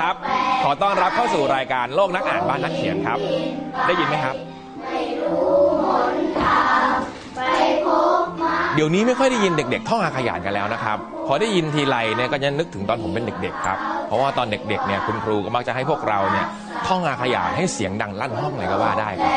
ครับ ขอต้อนรับเข้าสู่รายการโลกนักอ่านบ้านนักเขียนครับ ได้ยินไหมครับ เดี๋ยวนี้ไม่ค่อยได้ยินเด็ก ๆ ท่องอาขยานกันแล้วนะครับ พอได้ยินทีไรเนี่ยก็จะนึกถึงตอนผมเป็นเด็ก ๆ ครับ เพราะว่าตอนเด็กๆเนี่ยคุณครูก็มักจะให้พวกเราเนี่ยท่องอาขยานให้เสียงดังลั่นห้องเลยก็ว่าได้ครับ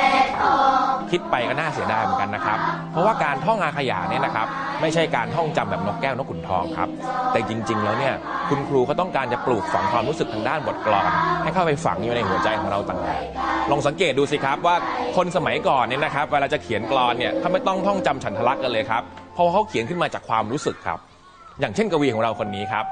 คิดไปก็น่าเสียดายเหมือนกันนะครับ เพราะว่าการท่องอาขยาเนี่ยนะครับไม่ใช่การท่องจำแบบนกแก้วนกขุนทองครับ แต่จริง ๆ แล้วเนี่ยคุณครูเขาต้องการจะปลูกฝังความรู้สึกทางด้านบทกลอน ให้เข้าไปฝังอยู่ในหัวใจของเราต่างหากลองสังเกตดูสิครับว่าคนสมัยก่อนเนี่ยนะครับเวลาจะเขียนกลอนเนี่ยเขาไม่ต้องท่องจำฉันทลักษณ์กันเลยครับเพราะว่าเขาเขียนขึ้นมาจากความรู้สึกครับ อย่างเช่นกวีของเราคนนี้ครับ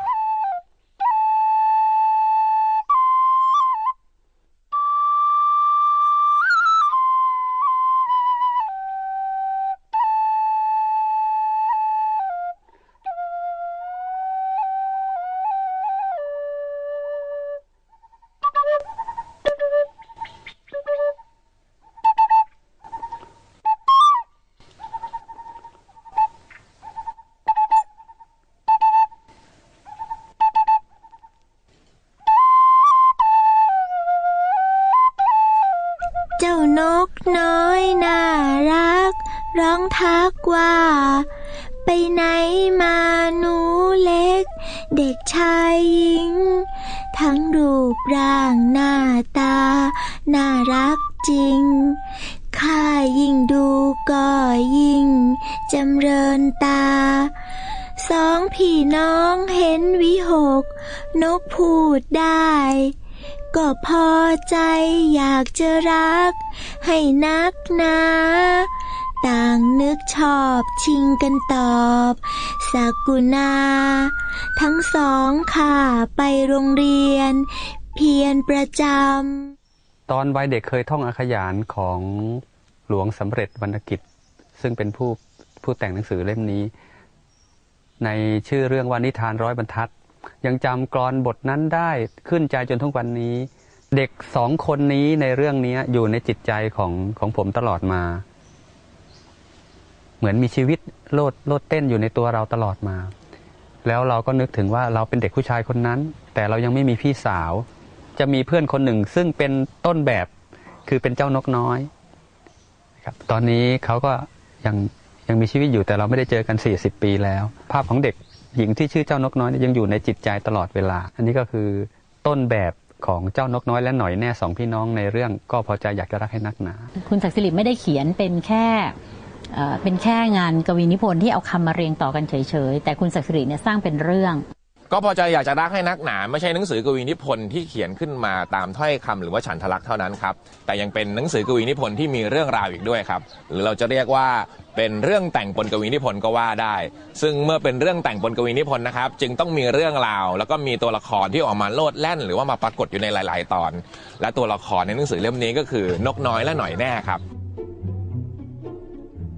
ร้องทักว่า ไปไหนมาหนูเล็ก เด็กชายหญิง ทั้งรูปร่างหน้าตา น่ารักจริงข้ายิ่งดูก็ยิ่ง จำเริญตา สองพี่น้องเห็นวิหก นกพูดได้ ก็พอใจอยากจะรัก ให้นักหนา ต่างนึกชอบชิงกันตอบสักุณาทั้งสองข่าไปโรงเรียน เพียรประจำตอนวัยเด็กเคยท่องอาขยานของหลวงสำเร็จวรรณกิจ ซึ่งเป็นผู้ผู้แต่งหนังสือเล่มนี้ ในชื่อเรื่องว่านิทานร้อยบรรทัด ยังจำกรอนบทนั้นได้ขึ้นใจจนทุกวันนี้ เด็กสองคนนี้ในเรื่องนี้อยู่ในจิตใจของของผมตลอดมา เหมือนมีชีวิตโลดโลดเต้นอยู่ในตัวเราตลอดมา แล้วเราก็นึกถึงว่าเราเป็นเด็กผู้ชายคนนั้น แต่เรายังไม่มีพี่สาว จะมีเพื่อนคนหนึ่งซึ่งเป็นต้นแบบคือเป็นเจ้านกน้อยครับตอนนี้เขาก็ยังยังมีชีวิตอยู่แต่เราไม่ได้เจอกัน 40 ปีแล้ว ภาพของเด็กหญิงที่ชื่อเจ้านกน้อยยยังอยู่ในจิตใจตลอดเวลา อันนี้ก็คือต้นแบบของเจ้านกน้อยและหน่อยแน่สองพี่น้องในเรื่องก็พอใจอยากจะรักให้นักหนา คุณศักดิ์สิริไม่ได้เขียนเป็นแค่ เป็นแค่งานกวีนิพนธ์ที่เอาคำมาเรียงต่อกันเฉยๆ แต่คุณศักดิ์สิริเนี่ยสร้างเป็นเรื่อง ก็พอใจอยากจะรักให้นักหนา ไม่ใช่หนังสือกวีนิพนธ์ที่เขียนขึ้นมาตามถ้อยคำหรือว่าฉันทลักษณ์เท่านั้นครับ แต่ยังเป็นหนังสือกวีนิพนธ์ที่มีเรื่องราวอีกด้วยครับ หรือเราจะเรียกว่าเป็นเรื่องแต่งปนกวีนิพนธ์ก็ว่าได้ ซึ่งเมื่อเป็นเรื่องแต่งปนกวีนิพนธ์นะครับ จึงต้องมีเรื่องราว แล้วก็มีตัวละครที่ออกมาโลดแล่น หรือว่ามาปรากฏอยู่ในหลาย ๆ ตอน และตัวละครในหนังสือเล่มนี้ก็คือนกน้อยและหน่อยแน่ครับ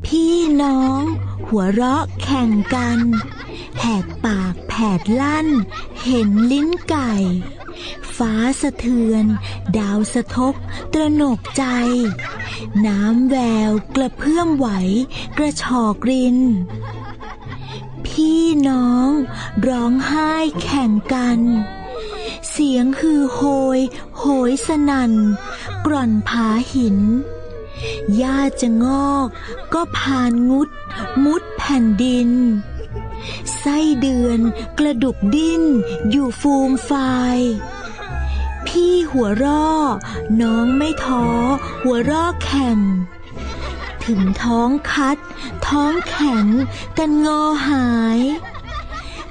พี่น้อง หัวเราะแข่งกันแหกปากแผดลั่น เห็นลิ้นไก่ ฟ้าสะเทือน ดาวสะทก ตระหนกใจ น้ำแววกระเพื่อมไหว กระชอกริน พี่น้อง ร้องไห้แข่งกัน เสียงคือโหย โหยสนั่น กร่อนผาหิน หญ้าจะงอกก็ผ่านงุด มุดแผ่นดิน ไส้เดือนกระดุกดิ้น อยู่ฟูมฟาย พี่หัวร่อ น้องไม่ท้อ หัวร่อแข่ง ถึงท้องคัด ท้องแข็งกันงอหาย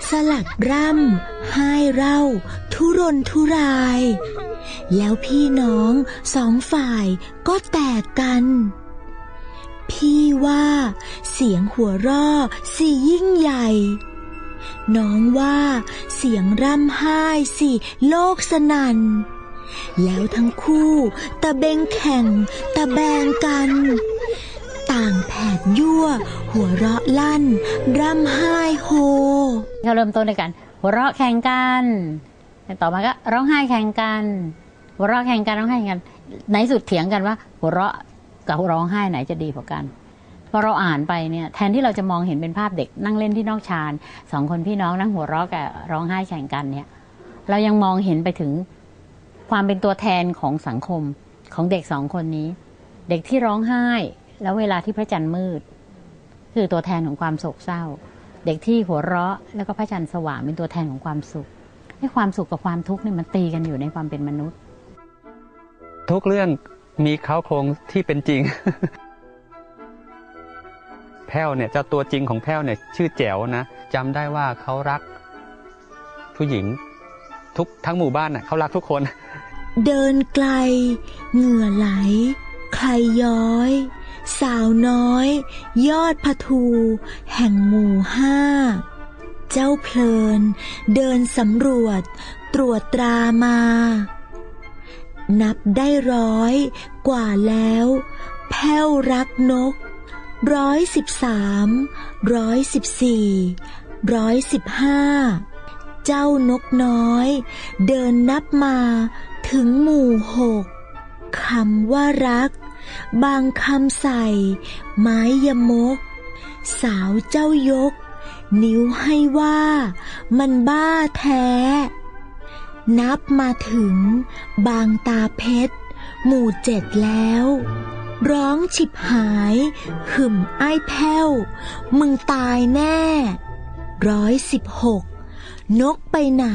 สลัดร่ำให้เร่า ทุรนทุราย แล้วพี่น้องสองฝ่ายก็แตกกัน พี่ว่า เสียงหัวเราะสิยิ่งใหญ่ น้องว่าเสียงร่ำไห้สิโลกสนัน่นแล้วทั้งคู่ตะเบงแข่งตะแบงกัน ต่างแผดยั่ว หัวเราะลั่น ร่ำไห้โฮก็เริ่มต้นด้วยกัน หัวเราะแข่งกัน ต่อมาก็ร้องไห้แข่งกัน หัวเราะแข่งกันร้องไห้แข่งกัน ในสุดเถียงกันว่า หัวเราะกับร้องไห้ไหนจะดีกว่ากันพอเราอ่านไปเนี่ยแทนที่เราจะมองเห็นเป็นภาพเด็กนั่งเล่นที่นอกชานสองคนพี่น้องนั่งหัวเราะกับร้องไห้แข่งกันเนี่ยเรายังมองเห็นไปถึงความเป็นตัวแทนของสังคมของเด็กสองคนนี้ เด็กที่ร้องไห้ แล้วเวลาที่พระจันทร์มืด คือตัวแทนของความโศกเศร้า เด็กที่หัวเราะ แล้วก็พระจันทร์สว่างเป็นตัวแทนของความสุขให้ความสุขกับความทุกข์เนี่ยมันตีกันอยู่ในความเป็นมนุษย์ ทุกเรื่องมีเขาโครงที่เป็นจริง แพ้วเนี่ยเจ้าตัวจริงของแพ้วเนี่ยชื่อแจ๋วนะจำได้ว่าเขารัก ผู้หญิง ทุกทั้งหมู่บ้านน่ะเขารักทุกคน เดินไกล เหงื่อไหล ใครย้อย สาวน้อย ยอดพทู แห่งหมู่ห้า เจ้าเพลิน เดินสำรวจ ตรวจตรามา นับได้ร้อย กว่าแล้ว แพ้วรักนกร้อยสิบสามร้อยสิบสี่ร้อยสิบห้าเจ้านกน้อย เดินนับมาถึงหมู่หกคำว่ารัก บางคำใส่ ไม้ยมก สาวเจ้ายก นิ้วให้ว่า มันบ้าแท้ นับมาถึง บางตาเพชร หมู่เจ็ดแล้ว ร้องฉิบหาย หึ่มไอ้แพ้ว มึงตายแน่ร้อยสิบหกนกไปไหน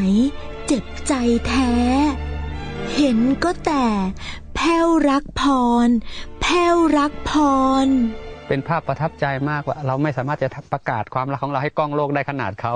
เจ็บใจแท้ เห็นก็แต่แพ้วรักพร แพ้วรักพร เป็นภาพประทับใจมากว่า เราไม่สามารถจะประกาศความรักของเราให้กล้องโลกได้ขนาดเขา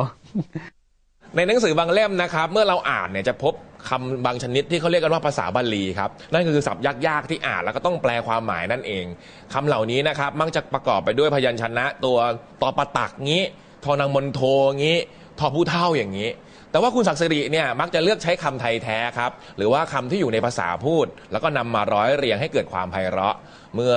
ในหนังสือบางเล่มนะครับ เมื่อเราอ่านเนี่ยจะพบคำบางชนิดที่เขาเรียกกันว่าภาษาบาลีครับ นั่นคือศัพท์ยากๆที่อ่านแล้วก็ต้องแปลความหมายนั่นเองคำเหล่านี้นะครับมักจะประกอบไปด้วยพยัญชนะตัวตอปะตักงี้ ทอนางมนโทงี้ทอผู้เท่าอย่างนี้ แต่ว่าคุณศักดิ์สิริเนี่ยมักจะเลือกใช้คำไทยแท้ครับ หรือว่าคำที่อยู่ในภาษาพูด แล้วก็นำมาร้อยเรียงให้เกิดความไพเราะ เมื่อ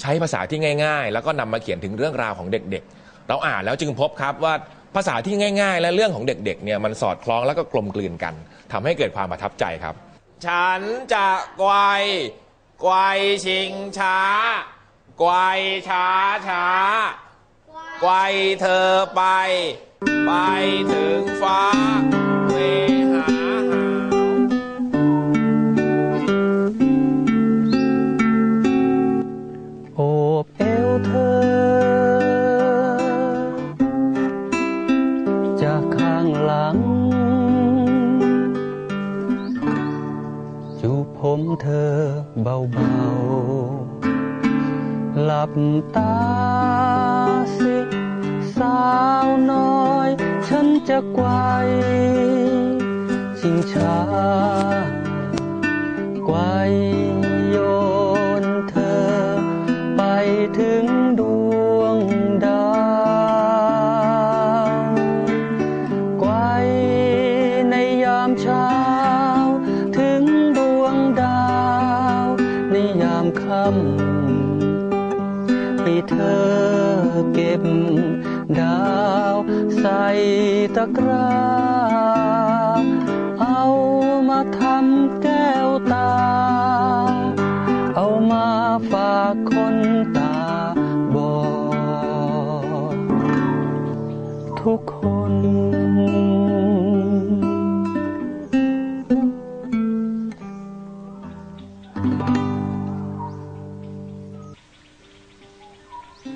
ใช้ภาษาที่ง่าย ๆ แล้วก็นำมาเขียนถึงเรื่องราวของเด็กๆ เราอ่านแล้วจึงพบครับว่า ภาษาที่ง่าย ๆ และเรื่องของเด็กๆเนี่ยมันสอดคล้องแล้วก็กลมกลืนกันทำให้เกิดความประทับใจครับ ฉันจะไกวไกวชิงช้า ไกวช้าช้า ไกวเธอไป ไปถึงฟ้า ข้างหลัง จูบผมเธอเบาๆ หลับตาสิ สาวน้อย ฉันจะไกวชิงช้าไกวโยนเธอไปถึง ทำแก้วตา เอามาฝากคนตาบอดทุกคน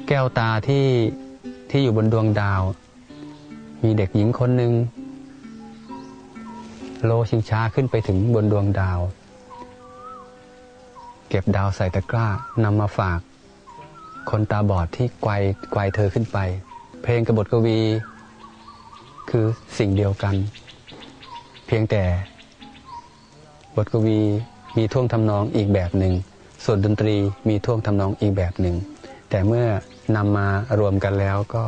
แก้วตาที่ที่อยู่บนดวงดาว มีเด็กหญิงคนหนึ่ง โลชิงช้าขึ้นไปถึงบนดวงดาว เก็บดาวใส่ตะกร้านำมาฝาก คนตาบอดที่ไกวไกวเธอขึ้นไป เพลงกับบทกวี คือสิ่งเดียวกัน เพียงแต่ บทกวีมีท่วงทำนองอีกแบบหนึ่ง ส่วนดนตรีมีท่วงทำนองอีกแบบหนึ่ง แต่เมื่อนำมารวมกันแล้วก็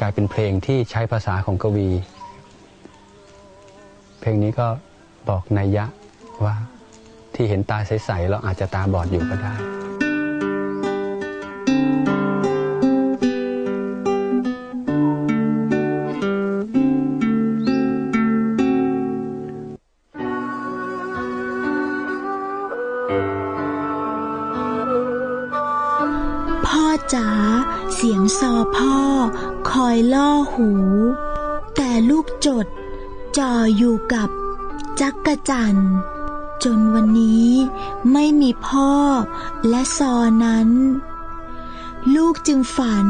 กลายเป็นเพลงที่ใช้ภาษาของกวี เพลงนี้ก็บอกนัยยะว่าที่เห็นตาใสๆเราอาจจะตาบอดอยู่ก็ได้พ่อจ๋าเสียงซอพ่อ คอยล่อหู แต่ลูกจด จ่ออยู่กับจักกะจันจนวันนี้ไม่มีพ่อและซอนั้น ลูกจึงฝัน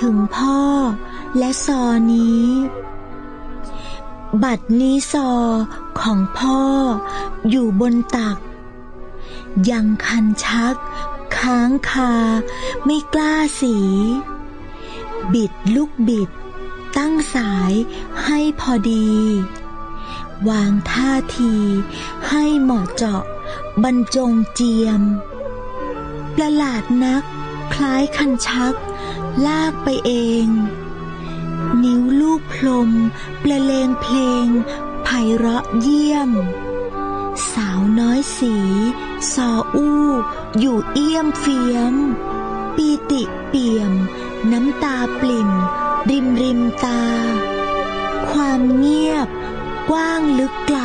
ถึงพ่อและซอนี้ บัดนี้ซอของพ่ออยู่บนตัก ยังคันชัก ค้างคาไม่กล้าสี บิดลูกบิด ตั้งสายให้พอดี วางท่าที ให้เหมาะเจาะ บรรจงเจียม ประหลาดนัก คล้ายคันชัก ลากไปเอง นิ้วลูกพลม ประเลงเพลงไพเราะเยี่ยม สาวน้อยสีซออู้ อยู่เอี้ยมเฟียม ปีติเปี่ยม น้ำตาปลิ่ม ริมริมตา กว้างลึกไกล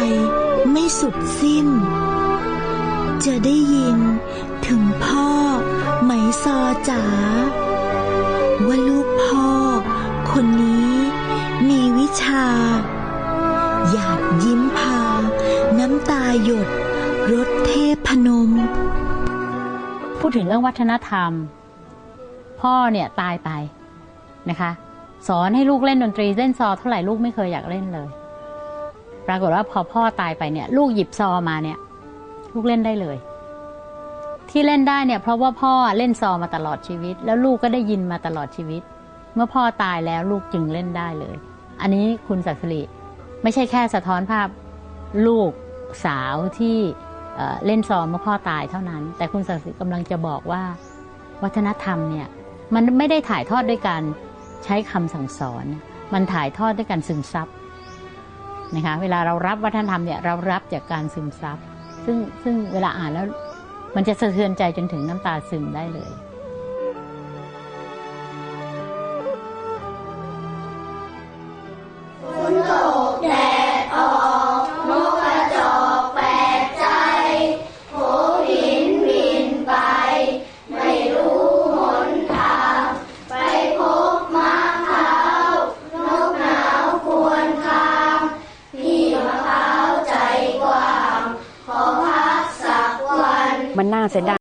ไม่สุดสิ้น จะได้ยินถึงพ่อไหมซอจ๋าว่าลูกพ่อ คนนี้มีวิชา อยากยิ้มพา น้ำตาหยดรถเทพพนม พูดถึงเรื่องวัฒนธรรม พ่อเนี่ยตายไปนะคะ สอนให้ลูกเล่นดนตรีเล่นซอเท่าไหร่ลูกไม่เคยอยากเล่นเลย ปรากฏว่าพอพ่อตายไปเนี่ย ลูกหยิบซอมาเนี่ย ลูกเล่นได้เลย ที่เล่นได้เนี่ย เพราะว่าพ่อเล่นซอมาตลอดชีวิต แล้วลูกก็ได้ยินมาตลอดชีวิต เมื่อพ่อตายแล้วลูกจึงเล่นได้เลย อันนี้คุณศักดิ์สิริไม่ใช่แค่สะท้อนภาพลูกสาวที่เเล่นซอเมื่อพ่อตายเท่านั้น แต่คุณศักดิ์สิทธิ์กำลังจะบอกว่า วัฒนธรรมเนี่ย มันไม่ได้ถ่ายทอดด้วยการใช้คำสั่งสอน มันถ่ายทอดด้วยการซึมซับ นะคะเวลาเรารับวัฒนธรรมเนี่ยเรารับจากการซึมซับซึ่งซึ่งเวลาอ่านแล้วมันจะสะเทือนใจจนถึงน้ำตาซึมได้เลย Sẽ